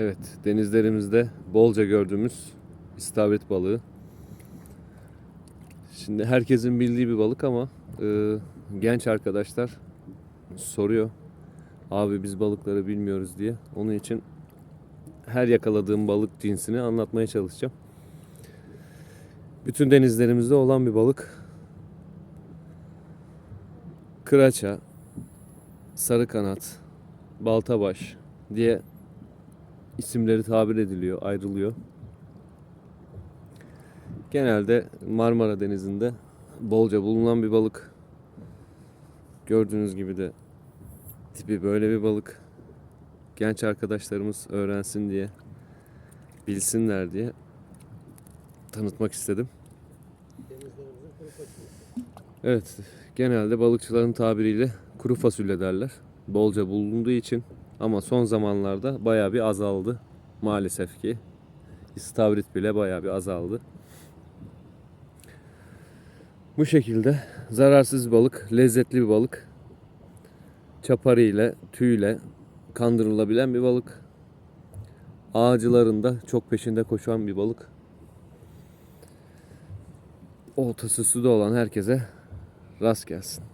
Evet, denizlerimizde bolca gördüğümüz istavrit balığı. Şimdi herkesin bildiği bir balık ama e, genç arkadaşlar soruyor. Abi biz balıkları bilmiyoruz diye. Onun için her yakaladığım balık cinsini anlatmaya çalışacağım. Bütün denizlerimizde olan bir balık. Kıraça, sarı kanat, baltabaş diye isimleri tabir ediliyor, ayrılıyor. Genelde Marmara Denizi'nde bolca bulunan bir balık. Gördüğünüz gibi de tipi böyle bir balık. Genç arkadaşlarımız öğrensin diye, bilsinler diye tanıtmak istedim. Evet, genelde balıkçıların tabiriyle kuru fasulye derler. Bolca bulunduğu için ama son zamanlarda bayağı bir azaldı maalesef ki. İstavrit bile bayağı bir azaldı. Bu şekilde zararsız bir balık, lezzetli bir balık. Çaparı ile, tüyle kandırılabilen bir balık. Ağacılarında çok peşinde koşan bir balık. Oltası suda olan herkese rast gelsin.